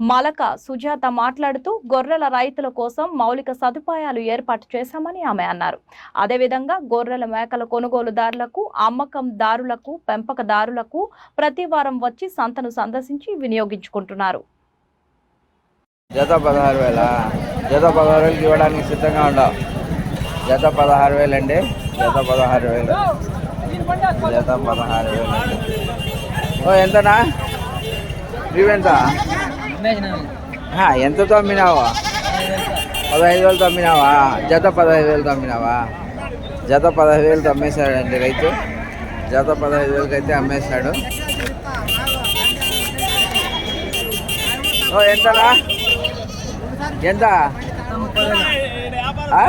Malaka Sujatha మాట్లాడుతూ గొర్రెల రైతుల కోసం మౌలిక సదుపాయాలు ఏర్పాటు చేశామని ఆమె అన్నారు. అదేవిధంగా గొర్రెల మేకల కొనుగోలుదారులకు అమ్మకందారులకు పెంపకదారులకు ప్రతి వారం వచ్చి సంతను సందర్శించి వినియోగించుకుంటున్నారు. జత పదహారు వేల. జత పదహారు వేలకి ఇవ్వడానికి సిద్ధంగా ఉండవు జత పదహారు వేలు అండి. జత పదహారు వేలు. జత పదహారు వేలు ఓ ఎంతనా? లీవ్ ఎంతతో అమ్మినావా పదహైదు వేలతో అమ్మినావా జత పదహైదు వేలతో అమ్మినావా జత పదహైదు వేలతో అమ్మేశాడండి రైతు. జత పదహైదు వేలకి అయితే అమ్మేశాడు ఎంతనా ఎంత? ఆ?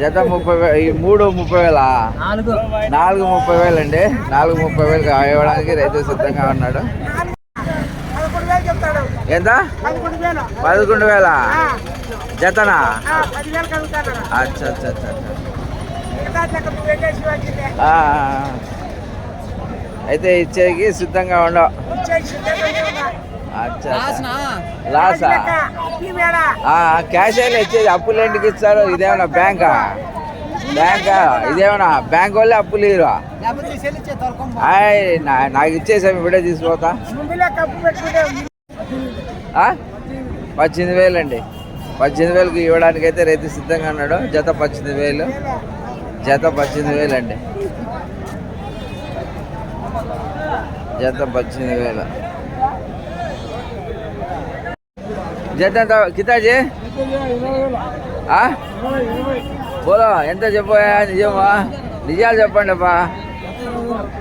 జత ముప్పై వేలు ఈ మూడు ముప్పై వేలా? నాలుగు. నాలుగు ముప్పై వేలు అండి నాలుగు ముప్పై వేలు ఇవ్వడానికి రైతు సిద్ధంగా ఉన్నాడు. ఎంత? పదకొండు వేల. జతనా? అచ్చా అచ్చా అచ్చా అచ్చా. ఆ, అయితే ఇచ్చేకి సిద్ధంగా ఉండవు. లాసా ఆ, క్యాష్ అయినా ఇచ్చేది అప్పులు ఎందుకు ఇస్తారు? ఇదేమన్నా బ్యాంకా? బ్యాంకా? ఇదేమన్నా బ్యాంక్ వాళ్ళే అప్పులు ఇరు నాకు ఇచ్చేసాము ఇప్పుడే తీసుకుపోతా? పద్దెనిమిది వేలు అండి. పద్దెనిమిది వేలకు ఇవ్వడానికి అయితే రైతు సిద్ధంగా ఉన్నాడు. జత పద్దెనిమిది వేలు. జత పద్దెనిమిది వేలు అండి. జత పద్దెనిమిది వేలు. జత ఎంత? కితాజీ? ఆ? బోలో ఎంత చెప్పాయా నిజమా? నిజాలు చెప్పండి అప్పా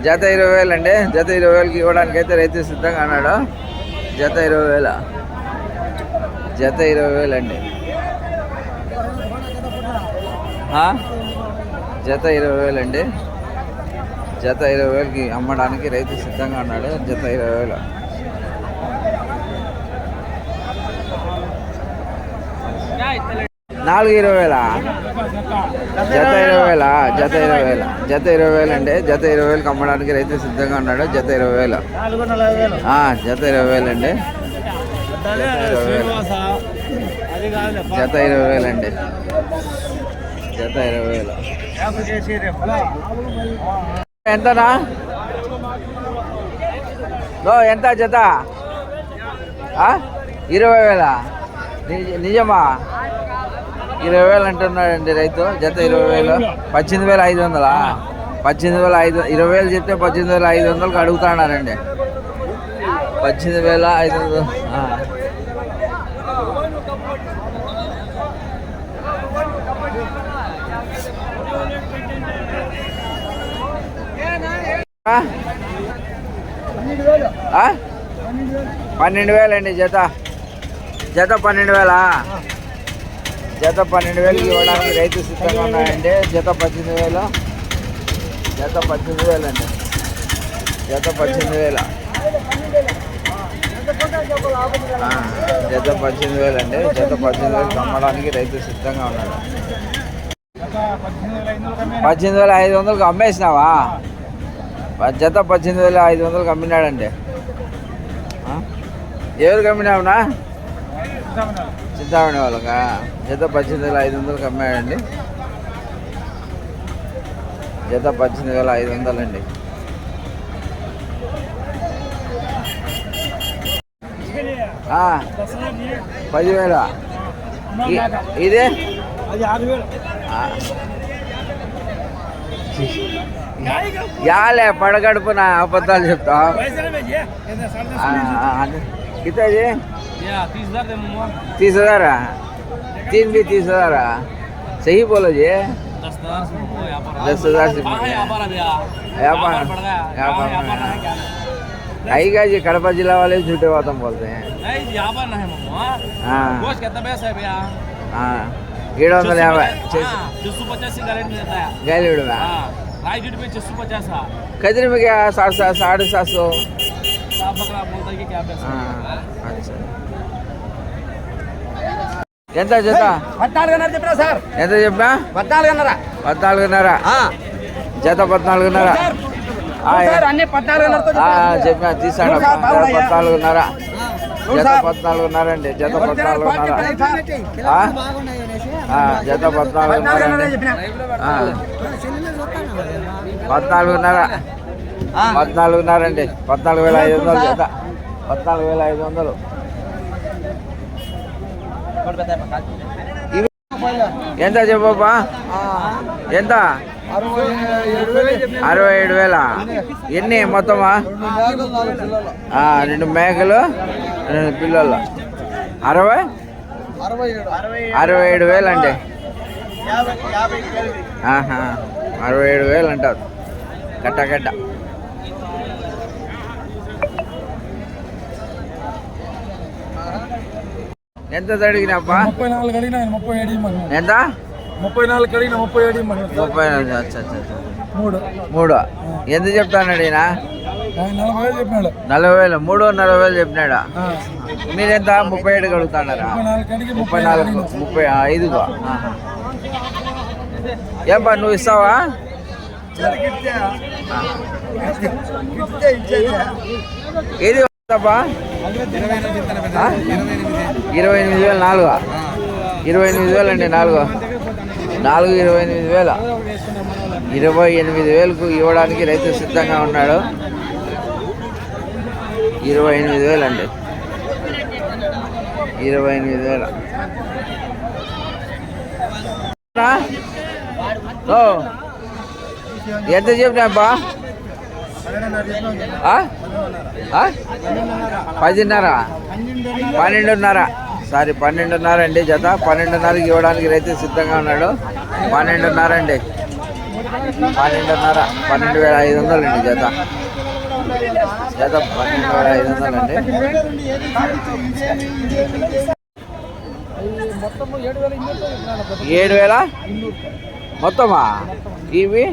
జత ఇరవై వేలు అండి. జత ఇరవై వేలకి ఇవ్వడానికి అయితే రైతు సిద్ధంగా అన్నాడు జత ఇరవై వేల. జత ఇరవై వేలు అండి? జత ఇరవై వేలు అండి జత ఇరవై వేలకి అమ్మడానికి రైతు సిద్ధంగా ఉన్నాడు జత ఇరవై వేలు నాలుగు ఇరవై వేల జత ఇరవై వేల జత ఇరవై వేల జత ఇరవై వేలు అండి జత ఇరవై వేలకు అమ్మడానికి రైతు సిద్ధంగా ఉన్నాడు జత ఇరవై వేలు జత ఇరవై వేలు అండి జత ఇరవై వేలు. అండి జత ఇరవై వేలు. ఎంతనా? ఎంత జత? ఇరవై వేల? నిజ- నిజమా? ఇరవై వేలు అంటున్నాడండి రైతు జత ఇరవై వేలు. పద్దెనిమిది వేల ఐదు వందలా? పద్దెనిమిది వేల ఐదు ఇరవై వేలు చెప్తే పద్దెనిమిది వేల ఐదు వందలకు అడుగుతున్నారండి పద్దెనిమిది వేల ఐదు వందలు పన్నెండు వేలండి జత. జత పన్నెండు వేలా? జత పన్నెండు వేలు ఇవ్వడానికి రైతు సిద్ధంగా ఉన్నాయండి జత పద్దెనిమిది వేలు. జత పద్దెనిమిది వేలండి. జత పద్దెనిమిది వేల. జత పద్దెనిమిది వేలు అండి. జత పద్దెనిమిది వేలు అమ్మడానికి రైతు సిద్ధంగా ఉన్నాడు. పద్దెనిమిది వేల ఐదు వందలకు అమ్మేసినావా? జత పద్దెనిమిది వేల ఐదు వందలకు అమ్మినాడండి. ఎవరికి అమ్మినావునా? చింతామణి వాళ్ళకా? జత పద్దెనిమిది వేల ఐదు వందలకు అమ్మాడండి. జత పద్దెనిమిది వేల ఐదు వందలండి. పదివేల ఇ- ఇదే అది ఆరు వేలు ఆ. యాలే పడగడుపున అబద్ధాలు చెప్తా कितना जी तीस हजार दे मुआ तीस हजार तीन भी तीस हजार सही बोलो जी दस हजार से मुआ यहाँ आई का जी कड़पा जिला वाले भी झूठे बातों बोलते हैं नहीं जी, यहाँ पर नहीं मुआ हाँ गोश्त कितना पैसा है भैया हाँ ఏడు వందల యాభై छह सौ पचास गारंटी देता है గైలీడు మే हाँ राइट पे छह सौ पचास हाँ कजरी में क्या साढ़े सात साढ़े सात सौ साहब बकरा बोलता है कि क्या पैसा ఆ, అచ్చా ఎంత జత పద్నాలుగున్నర చెప్పినా సార్ ఎంత చెప్పినా పద్నాలుగున్నర పద్నాలుగున్నర జత పద్నాలుగున్నర చెప్పినా. తీసాడు? పద్నాలుగున్నర. జత. పద్నాలుగున్నర అండి జత పద్నాలుగు పద్నాలుగున్నర. జత పద్నాలుగున్నర అండి. పద్నాలుగున్నర. పద్నాలుగున్నర. అండి పద్నాలుగు వేల ఐదు వందలు జత. పద్నాలుగు వేల ఐదు వందలు. ఎంత చెప్పబ్బా ఎంత? అరవై ఏడు వేలు. ఎన్ని మొత్తమా? రెండు మేకలు రెండు పిల్లలు. అరవై? అరవై ఏడు. వేలు అండి. అరవై ఏడు వేలు అంటారు. కట్ట కట్ట ఎంత అడిగినప్పా ముప్పై నాలుగు అడిగిన ముప్పై ఏడు. ఎంత? ముప్పై నాలుగు అడిగిన ముప్పై ఇమ్మను. ముప్పై అచ్చా అచ్చా. మూడు. మూడు. ఎంత ఈయన? ఆయన నలభై వేలు చెప్పినాడు. నలభై వేలు. మూడు నలభై వేలు చెప్పినాడా. మీరెంత? ముప్పై ఏడు కడుగుతున్నారా? ముప్పై నాలుగు అడిగి ముప్పై నాలుగు ఐదుగా. ఏం పా నువ్వు ఇస్తావా? ఏది వస్తాపా ఆ? ఇరవై ఎనిమిది వేలు నాలుగు ఇరవై ఎనిమిది వేలు అండి నాలుగు. నాలుగు ఇరవై ఎనిమిది వేల. ఇరవై ఎనిమిది వేలకు ఇవ్వడానికి రైతు సిద్ధంగా ఉన్నాడు. ఇరవై ఎనిమిది వేలు అండి. ఇరవై ఎనిమిది వేల. ఓ. ఎంత చెప్పినాబ్బా ఆ? ఆ? పదిన్నర. పన్నెండున్నర. సారీ పన్నెండున్నర అండి జత. పన్నెండున్నరకి ఇవ్వడానికి రైతు సిద్ధంగా ఉన్నాడు. పన్నెండున్నర అండి. పన్నెండున్నర పన్నెండు వేల ఐదు వందలు అండి జత. జత పన్నెండు వేల ఐదు వందలు అండి. ఏడు వేల మొత్తమా? ఇవి?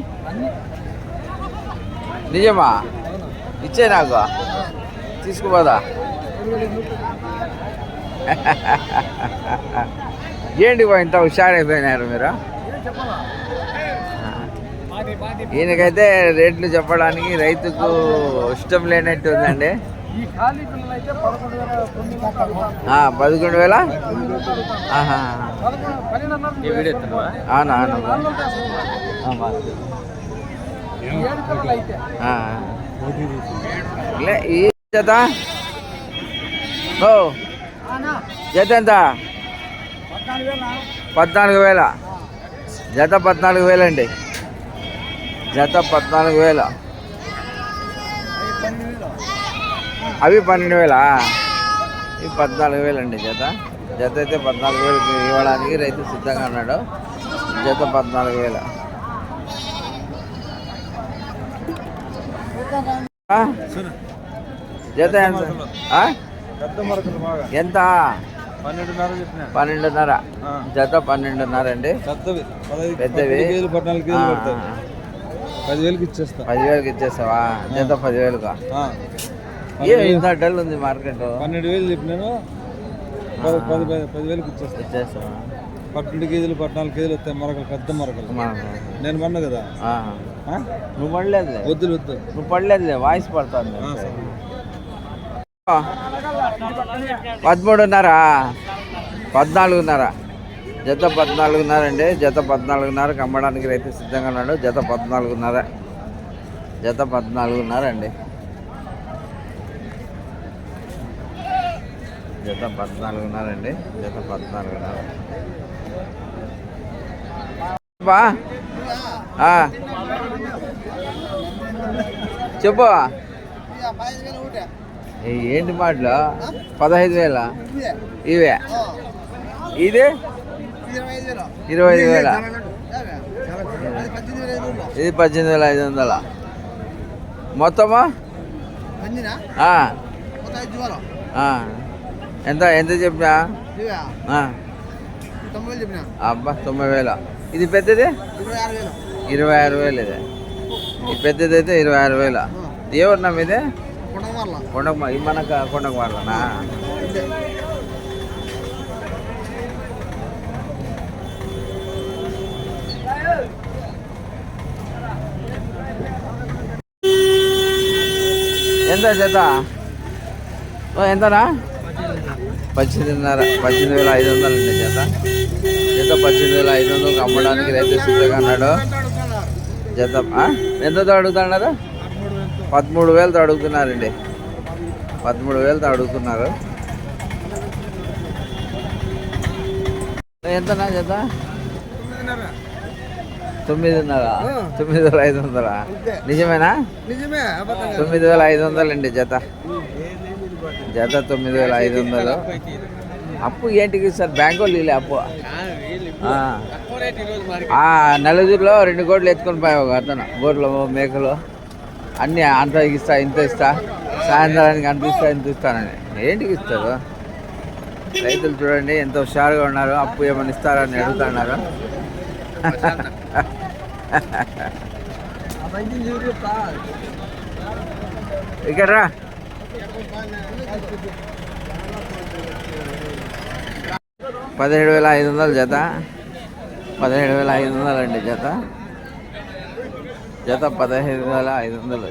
నిజమా? ఇచ్చే నాకు? తీసుకుపోదా? ఏంటి బా ఇంత హుషారైపోయినారు మీరు? ఈయనకైతే రేట్లు చెప్పడానికి రైతుకు ఇష్టం లేనట్టు ఉందండి. పదకొండు వేల అవునా ఈ జత ఓ. జత ఎంత? పద్నాలుగు వేల. పద్నాలుగు వేల జత పద్నాలుగు వేలండి. జత పద్నాలుగు వేల. అవి పన్నెండు వేల? ఇవి పద్నాలుగు వేలండి జత. జత అయితే పద్నాలుగు వేలకు ఇవ్వడానికి రైతు సిద్ధంగా ఉన్నాడు. జత పద్నాలుగు వేల. జత ఎంత? ఎంత? పన్నెండున్నర జత పన్నెండున్నర అండి. పెద్దవి. పదివేలకి ఇచ్చేస్తా. పదివేలకు ఇచ్చేస్తావా? జత పదివేలుగా ఇంత డల్ ఉంది మార్కెట్? పన్నెండు వేలు చెప్పినాను. పది పది పది- పదివేలకి ఇచ్చేస్తా. ఇచ్చేస్తావా? పన్నెండు కేజీలు పద్నాలుగు కేజీలు వస్తాయి మరకలు పెద్ద మరకలు. నేను పడినా కదా? నువ్వు పడలేదులే. వద్దులు వద్దు నువ్వు పడలేదులే వాయిస్ పడుతుంది. పదమూడున్నర. పద్నాలుగున్నర. జత పద్నాలుగున్నర అండి. జత పద్నాలుగున్నరకు అమ్మడానికి రైతు సిద్ధంగా ఉన్నాడు. జత పద్నాలుగున్నర. జత పద్నాలుగున్నర అండి. జత పద్నాలుగున్నర అండి. జత పద్నాలుగున్నర. బా చెప్పు. ఏంటి మాటలు? పదహైదు వేల? ఇవే? ఇది? ఇరవై ఐదు వేల? ఇది పద్దెనిమిది వేల ఐదు వందల? మొత్తమా? ఎంత ఎంత చెప్పినా? అబ్బా తొంభై వేల. ఇది పెద్దది? ఇరవై ఆరు వేలు ఇది. ఈ పెద్దది అయితే ఇరవై ఆరు వేల. ఏ ఉన్నాం ఇది మార్ల కొండకు మనకు కొండకు ఎంత చేత ఓ, ఎంతనా పద్దెనిమిదిన్నర పద్దెనిమిది వేల ఐదు వందలు అండి చేత చేత పద్దెనిమిది వేల ఐదు వందలకు అమ్మడానికి రైతు సిద్ధంగా అన్నాడు చేత ఎంత ఎంతతో పదమూడు వేలతో అడుగుతున్నారండి. పదమూడు వేలతో అడుగుతున్నారు. ఎంతనా జత? తొమ్మిదిన్నర. తొమ్మిది వేల ఐదు వందలా? నిజమేనా? తొమ్మిది వేల ఐదు వందలండి జత. జత తొమ్మిది వేల ఐదు వందలు. అప్పు ఏంటికి సార్? బ్యాంకు వాళ్ళు అప్పు. ఆ. ఆ, నలుగురిలో రెండు కోట్లు ఎత్తుకొని పోయావు ఒక అతను. గోడ్లు మేకలు. అన్నీ అంత ఇస్తా ఇంత ఇస్తా. సాయంత్రానికి అంత ఇస్తా ఇస్తానని ఏంటికి ఇస్తారు? రైతులు చూడండి ఎంత హుషారుగా ఉన్నారు అప్పు ఏమైనా ఇస్తారని అడుగుతున్నారు? ఇక్కడ రా. పదిహేడు వేల ఐదు వందల జత. పదిహేడు వేల ఐదు వందలు అండి జత. జత పదిహేడు వేల ఐదు వందలు.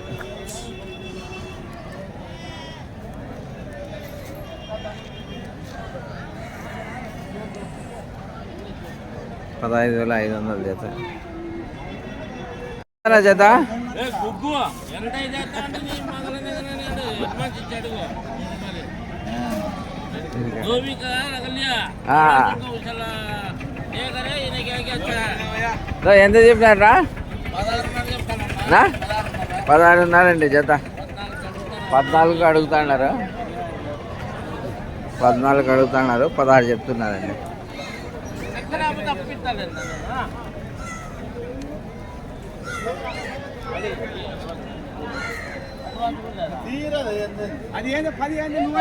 పదహైదు వేల ఐదు వందలు జత ఎంతనా జత ఏ గుగ్గు ఎంత చెప్పినారా పదహారున్నారండి జత పద్నాలుగు అడుగుతున్నారు. పద్నాలుగు అడుగుతున్నారు పదహారు చెప్తున్నారండి. ఎక్కడ తప్పిస్తాను అది ఏంది? పది ఏంది? నువ్వు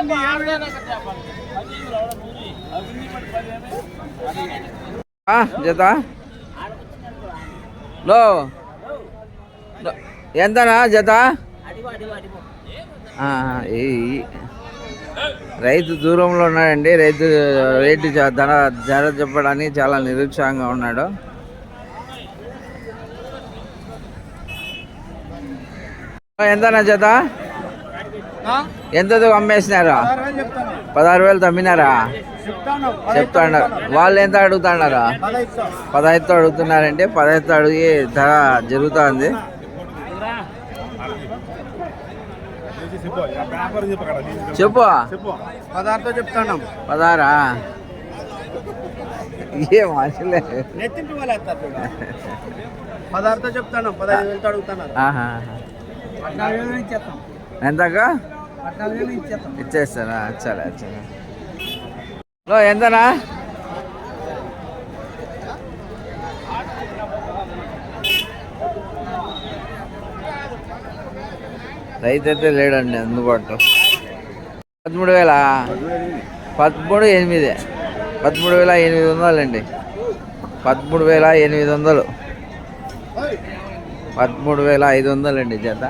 ఆ, జత? లో. ఎంతనా జత? ఈ- రైతు దూరంలో ఉన్నాడండి. రైతు రేటు ధర ధర చెప్పడానికి చాలా నిరుత్సాహంగా ఉన్నాడు. ఎంతనా జత? ఎంతతో అమ్మేసినారు? పదహారు వేలు తమ్మినారా చెప్తాడు. వాళ్ళు ఎంత అడుగుతున్నారా పదహైదు పదహైదుతో అడుగుతున్నారండి పదహైదుతో అడిగి ధర జరుగుతుంది. చెప్పు. చెప్పు పదార్థం చెప్తాను పదహారా ఏ మనుషులే. పదార్థం చెప్తాను పదహైదు వేలతో ఇచ్చేస్తాం. ఎంతగా ఇచ్చేస్తారా? చాలా చాలా లో ఎంతనా? రైతు అయితే లేడండి అందుబాటులో. పదమూడు వేల? పదమూడు ఎనిమిది. పదమూడు వేల ఎనిమిది వందలండి. పదమూడు వేల ఎనిమిది వందలు. పదమూడు వేల ఐదు వందలండి జత.